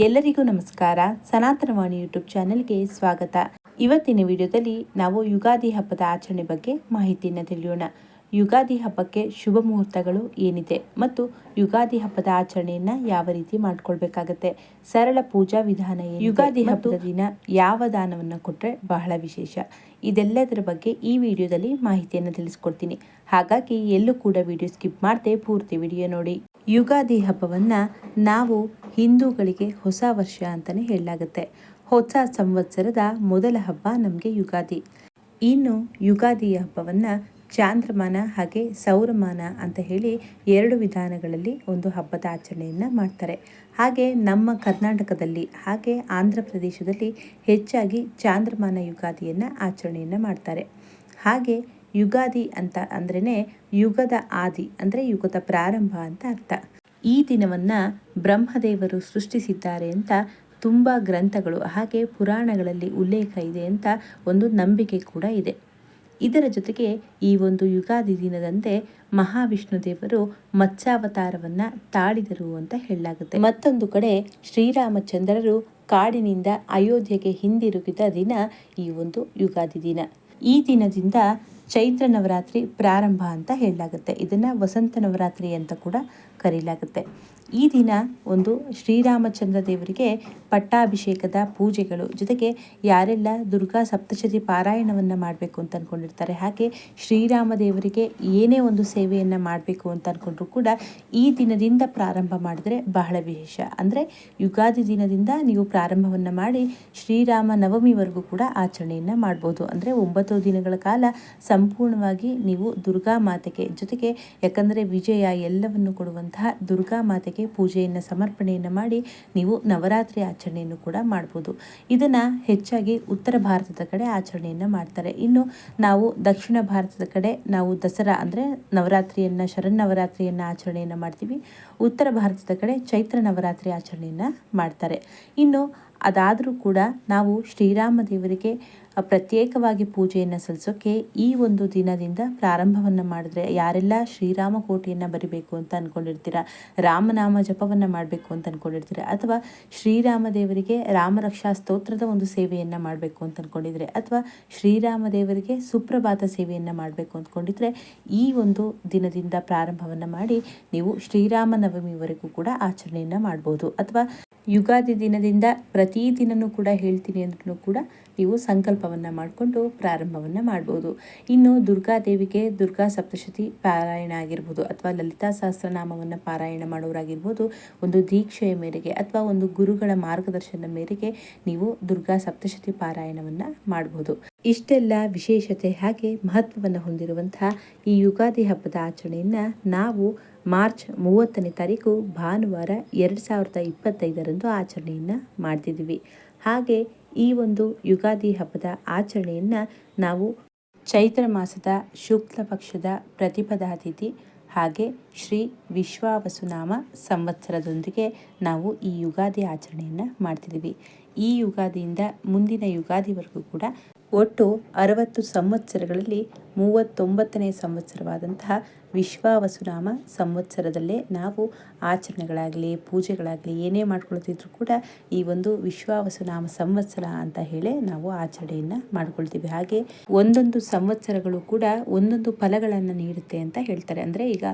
ಎಲ್ಲರಿಗೂ ನಮಸ್ಕಾರ. ಸನಾತನವಾಣಿ ಯೂಟ್ಯೂಬ್ ಚಾನೆಲ್ಗೆ ಸ್ವಾಗತ. ಇವತ್ತಿನ ವಿಡಿಯೋದಲ್ಲಿ ನಾವು ಯುಗಾದಿ ಹಬ್ಬದ ಆಚರಣೆ ಬಗ್ಗೆ ಮಾಹಿತಿಯನ್ನು ತಿಳಿಯೋಣ. ಯುಗಾದಿ ಹಬ್ಬಕ್ಕೆ ಶುಭ ಮುಹೂರ್ತಗಳು ಏನಿದೆ ಮತ್ತು ಯುಗಾದಿ ಹಬ್ಬದ ಆಚರಣೆಯನ್ನ ಯಾವ ರೀತಿ ಮಾಡ್ಕೊಳ್ಬೇಕಾಗತ್ತೆ? ಸರಳ ಪೂಜಾ ವಿಧಾನ ಏನು ಯುಗಾದಿ ಹಬ್ಬದ ದಿನ ಯಾವ ದಾನವನ್ನು ಕೊಟ್ಟರೆ ಬಹಳ ವಿಶೇಷ? ಇದೆಲ್ಲದರ ಬಗ್ಗೆ ಈ ವಿಡಿಯೋದಲ್ಲಿ ಮಾಹಿತಿಯನ್ನು ತಿಳಿಸ್ಕೊಡ್ತೀನಿ. ಹಾಗಾಗಿ ಎಲ್ಲೂ ಕೂಡ ವಿಡಿಯೋ ಸ್ಕಿಪ್ ಮಾಡದೆ ಪೂರ್ತಿ ವಿಡಿಯೋ ನೋಡಿ. ಯುಗಾದಿ ಹಬ್ಬವನ್ನು ನಾವು ಹಿಂದೂಗಳಿಗೆ ಹೊಸ ವರ್ಷ ಅಂತಲೇ ಹೇಳಲಾಗುತ್ತೆ. ಹೊಸ ಸಂವತ್ಸರದ ಮೊದಲ ಹಬ್ಬ ನಮಗೆ ಯುಗಾದಿ. ಇನ್ನು ಯುಗಾದಿ ಹಬ್ಬವನ್ನು ಚಾಂದ್ರಮಾನ ಹಾಗೆ ಸೌರಮಾನ ಅಂತ ಹೇಳಿ ಎರಡು ವಿಧಾನಗಳಲ್ಲಿ ಒಂದು ಹಬ್ಬದ ಆಚರಣೆಯನ್ನು ಮಾಡ್ತಾರೆ. ಹಾಗೆ ನಮ್ಮ ಕರ್ನಾಟಕದಲ್ಲಿ ಹಾಗೆ ಆಂಧ್ರ ಪ್ರದೇಶದಲ್ಲಿ ಹೆಚ್ಚಾಗಿ ಚಾಂದ್ರಮಾನ ಯುಗಾದಿಯನ್ನು ಆಚರಣೆಯನ್ನು ಮಾಡ್ತಾರೆ. ಹಾಗೆ ಯುಗಾದಿ ಅಂತ ಅಂದ್ರೇ ಯುಗದ ಆದಿ, ಅಂದರೆ ಯುಗದ ಪ್ರಾರಂಭ ಅಂತ ಅರ್ಥ. ಈ ದಿನವನ್ನು ಬ್ರಹ್ಮದೇವರು ಸೃಷ್ಟಿಸಿದ್ದಾರೆ ಅಂತ ತುಂಬ ಗ್ರಂಥಗಳು, ಹಾಗೆ ಪುರಾಣಗಳಲ್ಲಿ ಉಲ್ಲೇಖ ಇದೆ ಅಂತ ಒಂದು ನಂಬಿಕೆ ಕೂಡ ಇದೆ. ಇದರ ಜೊತೆಗೆ ಈ ಒಂದು ಯುಗಾದಿ ದಿನದಂತೆ ಮಹಾವಿಷ್ಣು ದೇವರು ಮತ್ಸ್ಯಾವತಾರವನ್ನು ತಾಳಿದರು ಅಂತ ಹೇಳಲಾಗುತ್ತೆ. ಮತ್ತೊಂದು ಕಡೆ ಶ್ರೀರಾಮಚಂದ್ರರು ಕಾಡಿನಿಂದ ಅಯೋಧ್ಯೆಗೆ ಹಿಂದಿರುಗಿದ ದಿನ ಈ ಒಂದು ಯುಗಾದಿ ದಿನ. ಈ ದಿನದಿಂದ ಚೈತ್ರ ನವರಾತ್ರಿ ಪ್ರಾರಂಭ ಅಂತ ಹೇಳಲಾಗುತ್ತೆ. ಇದನ್ನು ವಸಂತ ನವರಾತ್ರಿ ಅಂತ ಕೂಡ ಕರೀಲಾಗುತ್ತೆ ಈ ದಿನ ಒಂದು ಶ್ರೀರಾಮಚಂದ್ರ ದೇವರಿಗೆ ಪಟ್ಟಾಭಿಷೇಕದ ಪೂಜೆಗಳು. ಜೊತೆಗೆ ಯಾರೆಲ್ಲ ದುರ್ಗಾ ಸಪ್ತಶತಿ ಪಾರಾಯಣವನ್ನು ಮಾಡಬೇಕು ಅಂತ ಅಂದ್ಕೊಂಡಿರ್ತಾರೆ ಹಾಗೆ ಶ್ರೀರಾಮ ದೇವರಿಗೆ ಏನೇ ಒಂದು ಸೇವೆಯನ್ನು ಮಾಡಬೇಕು ಅಂತ ಅಂದ್ಕೊಂಡ್ರು ಕೂಡ ಈ ದಿನದಿಂದ ಪ್ರಾರಂಭ ಮಾಡಿದ್ರೆ ಬಹಳ ವಿಶೇಷ. ಅಂದರೆ ಯುಗಾದಿ ದಿನದಿಂದ ನೀವು ಪ್ರಾರಂಭವನ್ನು ಮಾಡಿ ಶ್ರೀರಾಮ ನವಮಿವರೆಗೂ ಕೂಡ ಆಚರಣೆಯನ್ನು ಮಾಡ್ಬೋದು. ಅಂದರೆ ಒಂಬತ್ತು ದಿನಗಳ ಕಾಲ ಸಂಪೂರ್ಣವಾಗಿ ನೀವು ದುರ್ಗಾ ಮಾತೆಗೆ, ಜೊತೆಗೆ ಯಾಕಂದರೆ ವಿಜಯ ಎಲ್ಲವನ್ನು ಕೊಡುವಂತಹ ದುರ್ಗಾ ಮಾತೆಗೆ ಪೂಜೆಯನ್ನು, ಸಮರ್ಪಣೆಯನ್ನು ಮಾಡಿ ನೀವು ನವರಾತ್ರಿ ಆಚರಣೆಯನ್ನು ಕೂಡ ಮಾಡ್ಬೋದು. ಇದನ್ನು ಹೆಚ್ಚಾಗಿ ಉತ್ತರ ಭಾರತದ ಕಡೆ ಆಚರಣೆಯನ್ನು ಮಾಡ್ತಾರೆ. ಇನ್ನು ನಾವು ದಕ್ಷಿಣ ಭಾರತದ ಕಡೆ ನಾವು ದಸರಾ ಅಂದರೆ ನವರಾತ್ರಿಯನ್ನು ಶರನ್ನವರಾತ್ರಿಯನ್ನು ಆಚರಣೆಯನ್ನು ಮಾಡ್ತೀವಿ. ಉತ್ತರ ಭಾರತದ ಕಡೆ ಚೈತ್ರ ನವರಾತ್ರಿ ಆಚರಣೆಯನ್ನು ಮಾಡ್ತಾರೆ. ಇನ್ನು ಅದಾದರೂ ಕೂಡ ನಾವು ಶ್ರೀರಾಮ ದೇವರಿಗೆ ಪ್ರತ್ಯೇಕವಾಗಿ ಪೂಜೆಯನ್ನು ಸಲ್ಲಿಸೋಕ್ಕೆ ಈ ಒಂದು ದಿನದಿಂದ ಪ್ರಾರಂಭವನ್ನು ಮಾಡಿದ್ರೆ ಯಾರೆಲ್ಲ ಶ್ರೀರಾಮ ಕೋಟೆಯನ್ನು ಬರಿಬೇಕು ಅಂತ ಅಂದ್ಕೊಂಡಿರ್ತೀರ ರಾಮನಾಮ ಜಪವನ್ನು ಮಾಡಬೇಕು ಅಂತ ಅಂದ್ಕೊಂಡಿರ್ತೀರ ಅಥವಾ ಶ್ರೀರಾಮ ದೇವರಿಗೆ ರಾಮರಕ್ಷಾ ಸ್ತೋತ್ರದ ಒಂದು ಸೇವೆಯನ್ನು ಮಾಡಬೇಕು ಅಂತ ಅಂದ್ಕೊಂಡಿದ್ರೆ ಅಥವಾ ಶ್ರೀರಾಮ ದೇವರಿಗೆ ಸುಪ್ರಭಾತ ಸೇವೆಯನ್ನು ಮಾಡಬೇಕು ಅಂದ್ಕೊಂಡಿದ್ರೆ ಈ ಒಂದು ದಿನದಿಂದ ಪ್ರಾರಂಭವನ್ನು ಮಾಡಿ ನೀವು ಶ್ರೀರಾಮ ನವಮಿವರೆಗೂ ಕೂಡ ಆಚರಣೆಯನ್ನು ಮಾಡ್ಬೋದು. ಅಥವಾ ಯುಗಾದಿ ದಿನದಿಂದ ಪ್ರತಿದಿನನೂ ಕೂಡ ಹೇಳ್ತೀನಿ ಅಂದ್ರೂ ಕೂಡ ನೀವು ಸಂಕಲ್ಪವನ್ನು ಮಾಡಿಕೊಂಡು ಪ್ರಾರಂಭವನ್ನು ಮಾಡ್ಬೋದು. ಇನ್ನು ದುರ್ಗಾದೇವಿಗೆ ದುರ್ಗಾ ಸಪ್ತಶತಿ ಪಾರಾಯಣ ಆಗಿರ್ಬೋದು ಅಥವಾ ಲಲಿತಾ ಸಹಸ್ರನಾಮವನ್ನು ಪಾರಾಯಣ ಮಾಡೋರಾಗಿರ್ಬೋದು, ಒಂದು ದೀಕ್ಷೆಯ ಮೇರೆಗೆ ಅಥವಾ ಒಂದು ಗುರುಗಳ ಮಾರ್ಗದರ್ಶನ ಮೇರೆಗೆ ನೀವು ದುರ್ಗಾ ಸಪ್ತಶತಿ ಪಾರಾಯಣವನ್ನು ಮಾಡ್ಬೋದು. ಇಷ್ಟೆಲ್ಲ ವಿಶೇಷತೆ ಹಾಗೆ ಮಹತ್ವವನ್ನು ಹೊಂದಿರುವಂತಹ ಈ ಯುಗಾದಿ ಹಬ್ಬದ ಆಚರಣೆಯನ್ನು ನಾವು ಮಾರ್ಚ್ ಮೂವತ್ತನೇ ತಾರೀಕು ಭಾನುವಾರ ಎರಡು ಸಾವಿರದ ಇಪ್ಪತ್ತೈದರಂದು ಆಚರಣೆಯನ್ನು ಮಾಡ್ತಿದ್ದೀವಿ ಹಾಗೆ ಈ ಒಂದು ಯುಗಾದಿ ಹಬ್ಬದ ಆಚರಣೆಯನ್ನು ನಾವು ಚೈತ್ರ ಮಾಸದ ಶುಕ್ಲ ಪಕ್ಷದ ಪ್ರತಿಪದಾ ತಿಥಿ ಹಾಗೆ ಶ್ರೀ ವಿಶ್ವಾವಸುನಾಮ ಸಂವತ್ಸರದೊಂದಿಗೆ ನಾವು ಈ ಯುಗಾದಿ ಆಚರಣೆಯನ್ನು ಮಾಡ್ತಿದ್ದೀವಿ ಈ ಯುಗಾದಿಯಿಂದ ಮುಂದಿನ ಯುಗಾದಿವರೆಗೂ ಕೂಡ ಒಟ್ಟು ಅರವತ್ತು ಸಂವತ್ಸರಗಳಲ್ಲಿ ಮೂವತ್ತೊಂಬತ್ತನೇ ಸಂವತ್ಸರವಾದಂತಹ ವಿಶ್ವಾವಸುನಾಮ ಸಂವತ್ಸರದಲ್ಲೇ ನಾವು ಆಚರಣೆಗಳಾಗಲಿ, ಪೂಜೆಗಳಾಗಲಿ ಏನೇ ಮಾಡ್ಕೊಳ್ತಿದ್ರು ಕೂಡ ಈ ಒಂದು ವಿಶ್ವಾವಸುನಾಮ ಸಂವತ್ಸರ ಅಂತ ಹೇಳಿ ನಾವು ಆಚರಣೆಯನ್ನು ಮಾಡ್ಕೊಳ್ತೀವಿ. ಹಾಗೆ ಒಂದೊಂದು ಸಂವತ್ಸರಗಳು ಕೂಡ ಒಂದೊಂದು ಫಲಗಳನ್ನು ನೀಡುತ್ತೆ ಅಂತ ಹೇಳ್ತಾರೆ. ಅಂದರೆ ಈಗ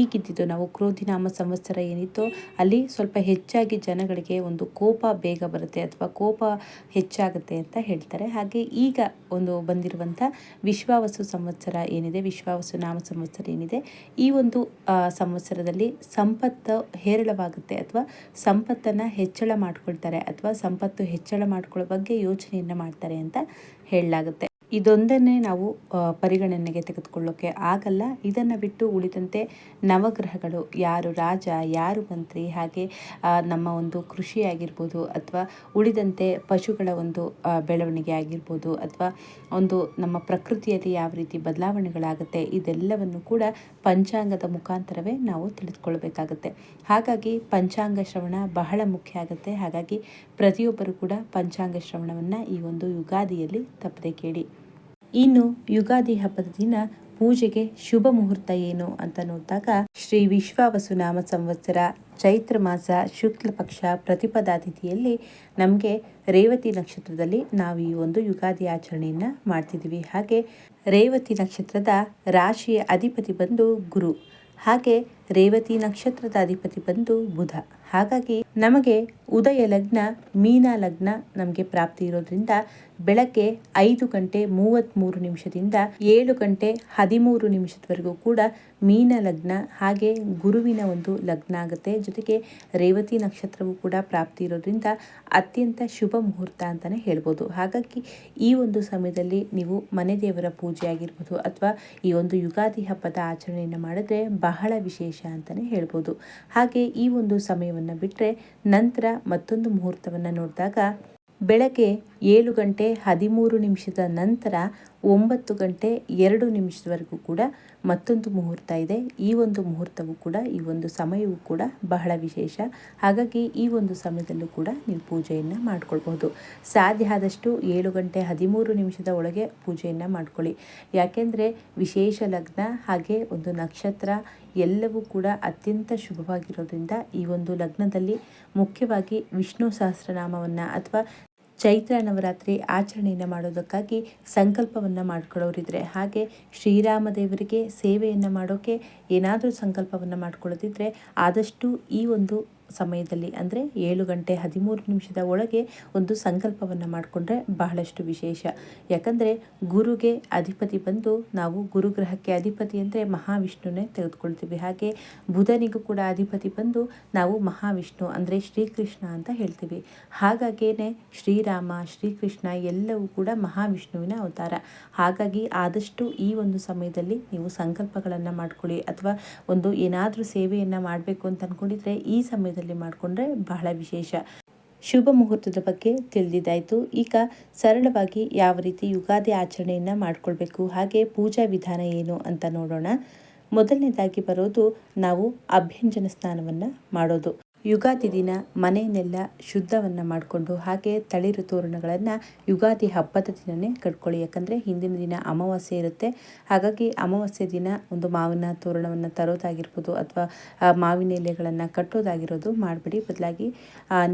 ಈಗಿದ್ದಿದ್ದು ನಾವು ಕ್ರೋಧಿನಾಮ ಸಂವತ್ಸರ ಏನಿತ್ತು ಅಲ್ಲಿ ಸ್ವಲ್ಪ ಹೆಚ್ಚಾಗಿ ಜನಗಳಿಗೆ ಒಂದು ಕೋಪ ಬೇಗ ಬರುತ್ತೆ ಅಥವಾ ಕೋಪ ಹೆಚ್ಚಾಗುತ್ತೆ ಅಂತ ಹೇಳ್ತಾರೆ. ಹಾಗೆ ಈಗ ಒಂದು ಬಂದಿರುವಂಥ ವಿಶ್ವಾವಸು ಸಂವತ್ಸರ ಏನಿದೆ, ವಿಶ್ವಾವಸು ನಾಮ ಸಂವತ್ಸರ ಏನಿದೆ, ಈ ಒಂದು ಸಂವತ್ಸರದಲ್ಲಿ ಸಂಪತ್ತು ಹೇರಳವಾಗುತ್ತೆ ಅಥವಾ ಸಂಪತ್ತನ್ನು ಹೆಚ್ಚಳ ಮಾಡ್ಕೊಳ್ತಾರೆ ಅಥವಾ ಸಂಪತ್ತು ಹೆಚ್ಚಳ ಮಾಡ್ಕೊಳ್ಳೋ ಬಗ್ಗೆ ಯೋಚನೆಯನ್ನು ಮಾಡ್ತಾರೆ ಅಂತ ಹೇಳಲಾಗುತ್ತೆ. ಇದೊಂದನ್ನೇ ನಾವು ಪರಿಗಣನೆಗೆ ತೆಗೆದುಕೊಳ್ಳೋಕ್ಕೆ ಆಗಲ್ಲ. ಇದನ್ನು ಬಿಟ್ಟು ಉಳಿದಂತೆ ನವಗ್ರಹಗಳು ಯಾರು ರಾಜ, ಯಾರು ಮಂತ್ರಿ, ಹಾಗೆ ನಮ್ಮ ಒಂದು ಕೃಷಿ ಆಗಿರ್ಬೋದು ಅಥವಾ ಉಳಿದಂತೆ ಪಶುಗಳ ಒಂದು ಬೆಳವಣಿಗೆ ಆಗಿರ್ಬೋದು ಅಥವಾ ಒಂದು ನಮ್ಮ ಪ್ರಕೃತಿಯಲ್ಲಿ ಯಾವ ರೀತಿ ಬದಲಾವಣೆಗಳಾಗುತ್ತೆ, ಇದೆಲ್ಲವನ್ನು ಕೂಡ ಪಂಚಾಂಗದ ಮುಖಾಂತರವೇ ನಾವು ತಿಳಿದುಕೊಳ್ಬೇಕಾಗತ್ತೆ ಹಾಗಾಗಿ ಪಂಚಾಂಗ ಶ್ರವಣ ಬಹಳ ಮುಖ್ಯ ಆಗುತ್ತೆ. ಹಾಗಾಗಿ ಪ್ರತಿಯೊಬ್ಬರು ಕೂಡ ಪಂಚಾಂಗ ಶ್ರವಣವನ್ನು ಈ ಒಂದು ಯುಗಾದಿಯಲ್ಲಿ ತಪ್ಪದೆ ಕೇಳಿ. ಇನ್ನು ಯುಗಾದಿ ಹಬ್ಬದ ದಿನ ಪೂಜೆಗೆ ಶುಭ ಮುಹೂರ್ತ ಏನು ಅಂತ ನೋಡಿದಾಗ ಶ್ರೀ ವಿಶ್ವಾವಸು ನಾಮ ಸಂವತ್ಸರ, ಚೈತ್ರ ಮಾಸ, ಶುಕ್ಲ ಪಕ್ಷ ಪ್ರತಿಪದಾ ತಿಥಿಯಲ್ಲಿ ನಮಗೆ ರೇವತಿ ನಕ್ಷತ್ರದಲ್ಲಿ ನಾವು ಈ ಒಂದು ಯುಗಾದಿ ಆಚರಣೆಯನ್ನು ಮಾಡ್ತಿದ್ದೀವಿ. ಹಾಗೆ ರೇವತಿ ನಕ್ಷತ್ರದ ರಾಶಿಯ ಅಧಿಪತಿ ಬಂದು ಗುರು, ಹಾಗೆ ರೇವತಿ ನಕ್ಷತ್ರದ ಅಧಿಪತಿ ಬಂದು ಬುಧ. ಹಾಗಾಗಿ ನಮಗೆ ಉದಯ ಲಗ್ನ, ಮೀನ ಲಗ್ನ ನಮಗೆ ಪ್ರಾಪ್ತಿ ಇರೋದ್ರಿಂದ ಬೆಳಗ್ಗೆ ಐದು ಗಂಟೆ ಮೂವತ್ತ್ಮೂರು ನಿಮಿಷದಿಂದ ಏಳು ಗಂಟೆ ಹದಿಮೂರು ನಿಮಿಷದವರೆಗೂ ಕೂಡ ಮೀನ ಲಗ್ನ ಹಾಗೆ ಗುರುವಿನ ಒಂದು ಲಗ್ನ ಆಗುತ್ತೆ. ಜೊತೆಗೆ ರೇವತಿ ನಕ್ಷತ್ರವು ಕೂಡ ಪ್ರಾಪ್ತಿ ಇರೋದ್ರಿಂದ ಅತ್ಯಂತ ಶುಭ ಮುಹೂರ್ತ ಅಂತಲೇ ಹೇಳ್ಬೋದು. ಹಾಗಾಗಿ ಈ ಒಂದು ಸಮಯದಲ್ಲಿ ನೀವು ಮನೆ ದೇವರ ಪೂಜೆ ಆಗಿರ್ಬೋದು ಅಥವಾ ಈ ಒಂದು ಯುಗಾದಿ ಹಬ್ಬದ ಆಚರಣೆಯನ್ನು ಮಾಡಿದ್ರೆ ಬಹಳ ವಿಶೇಷ ಅಂತಲೇ ಹೇಳ್ಬೋದು. ಹಾಗೆ ಈ ಒಂದು ಸಮಯವನ್ನು ಬಿಟ್ಟರೆ ನಂತರ ಮತ್ತೊಂದು ಮುಹೂರ್ತವನ್ನು ನೋಡಿದಾಗ ಬೆಳಗ್ಗೆ ಏಳು ಗಂಟೆ ಹದಿಮೂರು ನಿಮಿಷದ ನಂತರ ಒಂಬತ್ತು ಗಂಟೆ ಎರಡು ನಿಮಿಷದವರೆಗೂ ಕೂಡ ಮತ್ತೊಂದು ಮುಹೂರ್ತ ಇದೆ. ಈ ಒಂದು ಮುಹೂರ್ತವು ಕೂಡ, ಈ ಒಂದು ಸಮಯವೂ ಕೂಡ ಬಹಳ ವಿಶೇಷ. ಹಾಗಾಗಿ ಈ ಒಂದು ಸಮಯದಲ್ಲೂ ಕೂಡ ನೀವು ಪೂಜೆಯನ್ನು ಮಾಡ್ಕೊಳ್ಬಹುದು. ಸಾಧ್ಯ ಆದಷ್ಟು ಏಳು ಗಂಟೆ ಹದಿಮೂರು ನಿಮಿಷದ ಒಳಗೆ ಪೂಜೆಯನ್ನು ಮಾಡ್ಕೊಳ್ಳಿ. ಯಾಕೆಂದರೆ ವಿಶೇಷ ಲಗ್ನ ಹಾಗೆ ಒಂದು ನಕ್ಷತ್ರ ಎಲ್ಲವೂ ಕೂಡ ಅತ್ಯಂತ ಶುಭವಾಗಿರೋದ್ರಿಂದ ಈ ಒಂದು ಲಗ್ನದಲ್ಲಿ ಮುಖ್ಯವಾಗಿ ವಿಷ್ಣು ಸಹಸ್ರನಾಮವನ್ನು ಅಥವಾ ಚೈತ್ರ ನವರಾತ್ರಿ ಆಚರಣೆಯನ್ನು ಮಾಡೋದಕ್ಕಾಗಿ ಸಂಕಲ್ಪವನ್ನು ಮಾಡ್ಕೊಳ್ಳೋರಿದ್ರೆ, ಹಾಗೆ ಶ್ರೀರಾಮದೇವರಿಗೆ ಸೇವೆಯನ್ನು ಮಾಡೋಕ್ಕೆ ಏನಾದರೂ ಸಂಕಲ್ಪವನ್ನು ಮಾಡ್ಕೊಳ್ಳೋದಿದ್ರೆ, ಆದಷ್ಟು ಈ ಒಂದು ಸಮಯದಲ್ಲಿ ಅಂದರೆ ಏಳು ಗಂಟೆ ಹದಿಮೂರು ನಿಮಿಷದ ಒಳಗೆ ಒಂದು ಸಂಕಲ್ಪವನ್ನು ಮಾಡಿಕೊಂಡ್ರೆ ಬಹಳಷ್ಟು ವಿಶೇಷ. ಯಾಕಂದರೆ ಗುರುಗೆ ಅಧಿಪತಿ ಬಂದು ನಾವು ಗುರುಗ್ರಹಕ್ಕೆ ಅಧಿಪತಿ ಅಂದರೆ ಮಹಾವಿಷ್ಣುನೇ ತೆಗೆದುಕೊಳ್ತೀವಿ. ಹಾಗೆ ಬುಧನಿಗೂ ಕೂಡ ಅಧಿಪತಿ ಬಂದು ನಾವು ಮಹಾವಿಷ್ಣು ಅಂದರೆ ಶ್ರೀಕೃಷ್ಣ ಅಂತ ಹೇಳ್ತೀವಿ. ಹಾಗಾಗೇನೆ ಶ್ರೀರಾಮ, ಶ್ರೀಕೃಷ್ಣ ಎಲ್ಲವೂ ಕೂಡ ಮಹಾವಿಷ್ಣುವಿನ ಅವತಾರ. ಹಾಗಾಗಿ ಆದಷ್ಟು ಈ ಒಂದು ಸಮಯದಲ್ಲಿ ನೀವು ಸಂಕಲ್ಪಗಳನ್ನು ಮಾಡ್ಕೊಳ್ಳಿ. ಅಥವಾ ಒಂದು ಏನಾದರೂ ಸೇವೆಯನ್ನು ಮಾಡಬೇಕು ಅಂತ ಅಂದ್ಕೊಂಡಿದ್ರೆ ಈ ಸಮಯದಲ್ಲಿ ಸಮಯದಲ್ಲಿ ಮಾಡಿಕೊಂಡ್ರೆ ಬಹಳ ವಿಶೇಷ. ಶುಭ ಮುಹೂರ್ತದ ಬಗ್ಗೆ ತಿಳಿದಿದ್ದಾಯಿತು. ಈಗ ಸರಳವಾಗಿ ಯಾವ ರೀತಿ ಯುಗಾದಿ ಆಚರಣೆಯನ್ನು ಮಾಡಿಕೊಳ್ಬೇಕು, ಹಾಗೆ ಪೂಜಾ ವಿಧಾನ ಏನು ಅಂತ ನೋಡೋಣ. ಮೊದಲನೇದಾಗಿ ಬರೋದು ನಾವು ಅಭ್ಯಂಜನ ಸ್ನಾನವನ್ನು ಮಾಡೋದು. ಯುಗಾದಿ ದಿನ ಮನೆಯನ್ನೆಲ್ಲ ಶುದ್ಧವನ್ನು ಮಾಡಿಕೊಂಡು ಹಾಗೆ ತಳಿರು ತೋರಣಗಳನ್ನು ಯುಗಾದಿ ಹಬ್ಬದ ದಿನವೇ ಕಟ್ಕೊಳ್ಳಿ. ಯಾಕಂದರೆ ಹಿಂದಿನ ದಿನ ಅಮಾವಾಸ್ಯೆ ಇರುತ್ತೆ. ಹಾಗಾಗಿ ಅಮಾವಾಸ್ಯೆ ದಿನ ಒಂದು ಮಾವಿನ ತೋರಣವನ್ನು ತರೋದಾಗಿರ್ಬೋದು ಅಥವಾ ಮಾವಿನ ಎಲೆಗಳನ್ನು ಕಟ್ಟೋದಾಗಿರೋದು ಮಾಡಿಬಿಡಿ. ಬದಲಾಗಿ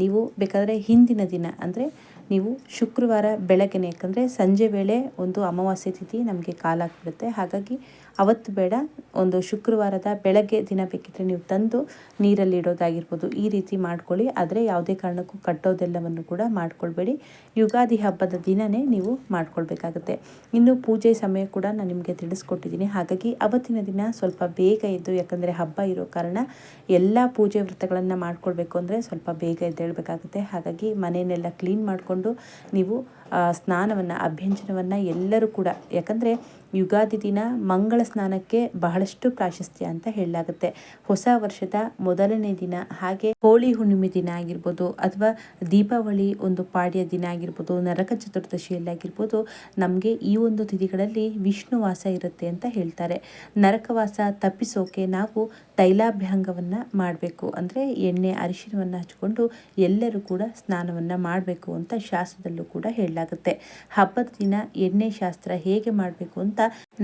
ನೀವು ಬೇಕಾದರೆ ಹಿಂದಿನ ದಿನ ಅಂದರೆ ನೀವು ಶುಕ್ರವಾರ ಬೆಳಗ್ಗೆ ಯಾಕಂದರೆ ಸಂಜೆ ವೇಳೆ ಒಂದು ಅಮಾವಾಸ್ಯೆ ತಿಥಿ ನಮಗೆ ಕಾಲಾಗ್ಬಿಡುತ್ತೆ. ಹಾಗಾಗಿ ಅವತ್ತು ಬೇಡ, ಒಂದು ಶುಕ್ರವಾರದ ಬೆಳಗ್ಗೆ ದಿನ ಬೇಕಿದ್ರೆ ನೀವು ತಂದು ನೀರಲ್ಲಿ ಇಡೋದಾಗಿರ್ಬೋದು. ಈ ರೀತಿ ಮಾಡ್ಕೊಳ್ಳಿ. ಆದರೆ ಯಾವುದೇ ಕಾರಣಕ್ಕೂ ಕಟ್ಟೋದೆಲ್ಲವನ್ನು ಕೂಡ ಮಾಡ್ಕೊಳ್ಬೇಡಿ. ಯುಗಾದಿ ಹಬ್ಬದ ದಿನವೇ ನೀವು ಮಾಡ್ಕೊಳ್ಬೇಕಾಗುತ್ತೆ. ಇನ್ನು ಪೂಜೆ ಸಮಯ ಕೂಡ ನಾನು ನಿಮಗೆ ತಿಳಿಸ್ಕೊಟ್ಟಿದ್ದೀನಿ. ಹಾಗಾಗಿ ಅವತ್ತಿನ ದಿನ ಸ್ವಲ್ಪ ಬೇಗ ಎದ್ದು, ಯಾಕಂದರೆ ಹಬ್ಬ ಇರೋ ಕಾರಣ ಎಲ್ಲ ಪೂಜೆ ವ್ರತಗಳನ್ನು ಮಾಡ್ಕೊಳ್ಬೇಕು ಅಂದರೆ ಸ್ವಲ್ಪ ಬೇಗ ಎದ್ದೇಳಬೇಕಾಗುತ್ತೆ ಹಾಗಾಗಿ ಮನೆಯನ್ನೆಲ್ಲ ಕ್ಲೀನ್ ಮಾಡಿಕೊಂಡು ನೀವು ಸ್ನಾನವನ್ನು, ಅಭ್ಯಂಜನವನ್ನು ಎಲ್ಲರೂ ಕೂಡ, ಯಾಕಂದರೆ ಯುಗಾದಿ ದಿನ ಮಂಗಳ ಸ್ನಾನಕ್ಕೆ ಬಹಳಷ್ಟು ಪ್ರಾಶಸ್ತ್ಯ ಅಂತ ಹೇಳಲಾಗುತ್ತೆ. ಹೊಸ ವರ್ಷದ ಮೊದಲನೇ ದಿನ, ಹಾಗೆ ಹೋಳಿ ಹುಣ್ಣಿಮೆ ದಿನ ಆಗಿರ್ಬೋದು, ಅಥವಾ ದೀಪಾವಳಿ ಒಂದು ಪಾಡ್ಯ ದಿನ ಆಗಿರ್ಬೋದು, ನರಕ ಚತುರ್ದಶಿಯಲ್ಲಿ ಆಗಿರ್ಬೋದು, ನಮಗೆ ಈ ಒಂದು ತಿಥಿಗಳಲ್ಲಿ ವಿಷ್ಣುವಾಸ ಇರುತ್ತೆ ಅಂತ ಹೇಳ್ತಾರೆ. ನರಕವಾಸ ತಪ್ಪಿಸೋಕೆ ನಾವು ತೈಲಾಭ್ಯಂಗವನ್ನು ಮಾಡಬೇಕು. ಅಂದರೆ ಎಣ್ಣೆ ಅರಿಶಿನವನ್ನು ಹಚ್ಕೊಂಡು ಎಲ್ಲರೂ ಕೂಡ ಸ್ನಾನವನ್ನು ಮಾಡಬೇಕು ಅಂತ ಶಾಸ್ತ್ರದಲ್ಲೂ ಕೂಡ ಹೇಳಲಾಗುತ್ತೆ. ಹಬ್ಬದ ದಿನ ಎಣ್ಣೆ ಶಾಸ್ತ್ರ ಹೇಗೆ ಮಾಡಬೇಕು ಅಂತ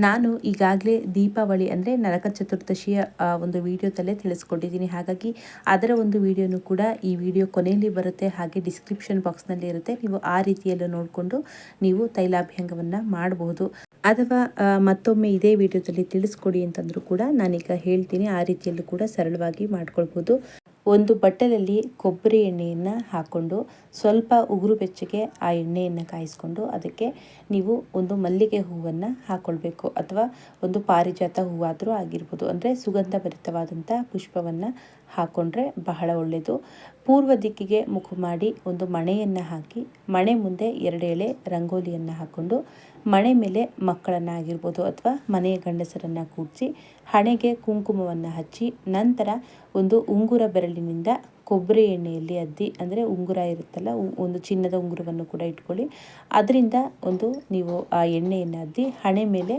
ನಾನು ಈಗಾಗಲೇ ದೀಪಾವಳಿ ಅಂದರೆ ನರಕ ಚತುರ್ದಶಿಯ ಒಂದು ವಿಡಿಯೋದಲ್ಲೇ ತಿಳಿಸ್ಕೊಂಡಿದ್ದೀನಿ. ಹಾಗಾಗಿ ಅದರ ಒಂದು ವಿಡಿಯೋನು ಕೂಡ ಈ ವಿಡಿಯೋ ಕೊನೆಯಲ್ಲಿ ಬರುತ್ತೆ. ಹಾಗೆ ಡಿಸ್ಕ್ರಿಪ್ಷನ್ ಬಾಕ್ಸ್ನಲ್ಲಿ ಇರುತ್ತೆ ನೀವು ಆ ರೀತಿಯಲ್ಲೂ ನೋಡಿಕೊಂಡು ನೀವು ತೈಲಾಭ್ಯಂಗವನ್ನು ಮಾಡಬಹುದು ಅಥವಾ ಮತ್ತೊಮ್ಮೆ ಇದೇ ವಿಡಿಯೋದಲ್ಲಿ ತಿಳಿಸ್ಕೊಡಿ ಅಂತಂದರೂ ಕೂಡ ನಾನೀಗ ಹೇಳ್ತೀನಿ. ಆ ರೀತಿಯಲ್ಲೂ ಕೂಡ ಸರಳವಾಗಿ ಮಾಡ್ಕೊಳ್ಬೋದು. ಒಂದು ಬಟ್ಟಲಲ್ಲಿ ಕೊಬ್ಬರಿ ಎಣ್ಣೆಯನ್ನು ಹಾಕ್ಕೊಂಡು ಸ್ವಲ್ಪ ಉಗುರು ಬೆಚ್ಚಗೆ ಆ ಎಣ್ಣೆಯನ್ನು ಕಾಯಿಸ್ಕೊಂಡು ಅದಕ್ಕೆ ನೀವು ಒಂದು ಮಲ್ಲಿಗೆ ಹೂವನ್ನು ಹಾಕ್ಕೊಳ್ಬೇಕು ಅಥವಾ ಒಂದು ಪಾರಿಜಾತ ಹೂವಾದರೂ ಆಗಿರ್ಬೋದು. ಅಂದರೆ ಸುಗಂಧಭರಿತವಾದಂಥ ಪುಷ್ಪವನ್ನು ಹಾಕ್ಕೊಂಡ್ರೆ ಬಹಳ ಒಳ್ಳೆಯದು ಪೂರ್ವ ದಿಕ್ಕಿಗೆ ಮುಖ ಮಾಡಿ ಒಂದು ಮಣೆಯನ್ನು ಹಾಕಿ, ಮಣೆ ಮುಂದೆ ಎರಡು ಎಳೆ ರಂಗೋಲಿಯನ್ನು ಹಾಕ್ಕೊಂಡು ಮಣೆ ಮೇಲೆ ಮಕ್ಕಳನ್ನಾಗಿರ್ಬೋದು ಅಥವಾ ಮನೆಯ ಗಂಡಸರನ್ನು ಕೂಡಿಸಿ, ಹಣೆಗೆ ಕುಂಕುಮವನ್ನು ಹಚ್ಚಿ, ನಂತರ ಒಂದು ಉಂಗುರ ಬೆರಳಿನಿಂದ ಕೊಬ್ಬರಿ ಎಣ್ಣೆಯಲ್ಲಿ ಅದ್ದಿ, ಅಂದರೆ ಉಂಗುರ ಇರುತ್ತಲ್ಲ ಒಂದು ಚಿನ್ನದ ಉಂಗುರವನ್ನು ಕೂಡ ಇಟ್ಕೊಳ್ಳಿ. ಅದರಿಂದ ಒಂದು ನೀವು ಆ ಎಣ್ಣೆಯನ್ನು ಅದ್ದಿ, ಹಣೆ ಮೇಲೆ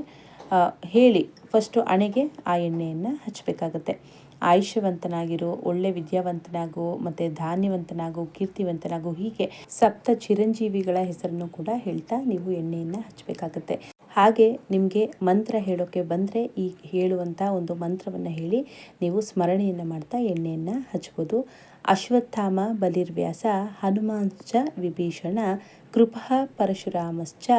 ಹೇಳಿ ಫಸ್ಟು ಹಣೆಗೆ ಆ ಎಣ್ಣೆಯನ್ನು ಹಚ್ಚಬೇಕಾಗತ್ತೆ. ಆಯುಷ್ಯವಂತನಾಗಿರೋ, ಒಳ್ಳೆ ವಿದ್ಯಾವಂತನಾಗು, ಮತ್ತು ಧಾನ್ಯವಂತನಾಗು, ಕೀರ್ತಿವಂತನಾಗು, ಹೀಗೆ ಸಪ್ತ ಚಿರಂಜೀವಿಗಳ ಹೆಸರನ್ನು ಕೂಡ ಹೇಳ್ತಾ ನೀವು ಎಣ್ಣೆಯನ್ನು ಹಚ್ಚಬೇಕಾಗುತ್ತೆ ಹಾಗೆ ನಿಮಗೆ ಮಂತ್ರ ಹೇಳೋಕ್ಕೆ ಬಂದರೆ ಈ ಹೇಳುವಂಥ ಒಂದು ಮಂತ್ರವನ್ನು ಹೇಳಿ ನೀವು ಸ್ಮರಣೆಯನ್ನು ಮಾಡ್ತಾ ಎಣ್ಣೆಯನ್ನು ಹಚ್ಬೋದು. ಅಶ್ವತ್ಥಾಮ ಬಲಿರ್ವ್ಯಾಸ ಹನುಮಾಂಶ್ಚ ವಿಭೀಷಣ, ಕೃಪಃ ಪರಶುರಾಮಶ್ಚ,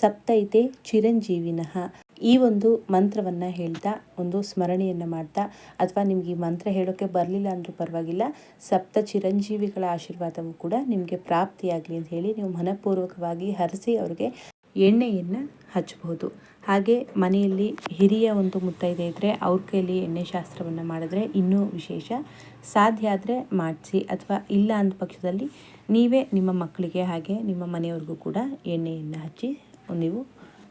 ಸಪ್ತೈತೆ ಚಿರಂಜೀವಿನಃ. ಈ ಒಂದು ಮಂತ್ರವನ್ನು ಹೇಳ್ತಾ, ಒಂದು ಸ್ಮರಣೆಯನ್ನು ಮಾಡ್ತಾ, ಅಥವಾ ನಿಮಗೆ ಈ ಮಂತ್ರ ಹೇಳೋಕ್ಕೆ ಬರಲಿಲ್ಲ ಅಂದರೂ ಪರವಾಗಿಲ್ಲ, ಸಪ್ತ ಚಿರಂಜೀವಿಗಳ ಆಶೀರ್ವಾದವೂ ಕೂಡ ನಿಮಗೆ ಪ್ರಾಪ್ತಿಯಾಗಲಿ ಅಂತ ಹೇಳಿ ನೀವು ಮನಪೂರ್ವಕವಾಗಿ ಹರಿಸಿ ಅವರಿಗೆ ಎಣ್ಣೆಯನ್ನು ಹಚ್ಚಬಹುದು ಹಾಗೆ ಮನೆಯಲ್ಲಿ ಹಿರಿಯ ಒಂದು ಮುತ್ತೈದೆ ಇದ್ದರೆ ಅವ್ರ ಕೈಯಲ್ಲಿ ಎಣ್ಣೆ ಶಾಸ್ತ್ರವನ್ನು ಮಾಡಿದ್ರೆ ಇನ್ನೂ ವಿಶೇಷ. ಸಾಧ್ಯ ಆದರೆ ಮಾಡಿಸಿ, ಅಥವಾ ಇಲ್ಲ ಅಂದ ಪಕ್ಷದಲ್ಲಿ ನೀವೇ ನಿಮ್ಮ ಮಕ್ಕಳಿಗೆ ಹಾಗೆ ನಿಮ್ಮ ಮನೆಯವ್ರಿಗೂ ಕೂಡ ಎಣ್ಣೆಯನ್ನು ಹಚ್ಚಿ ನೀವು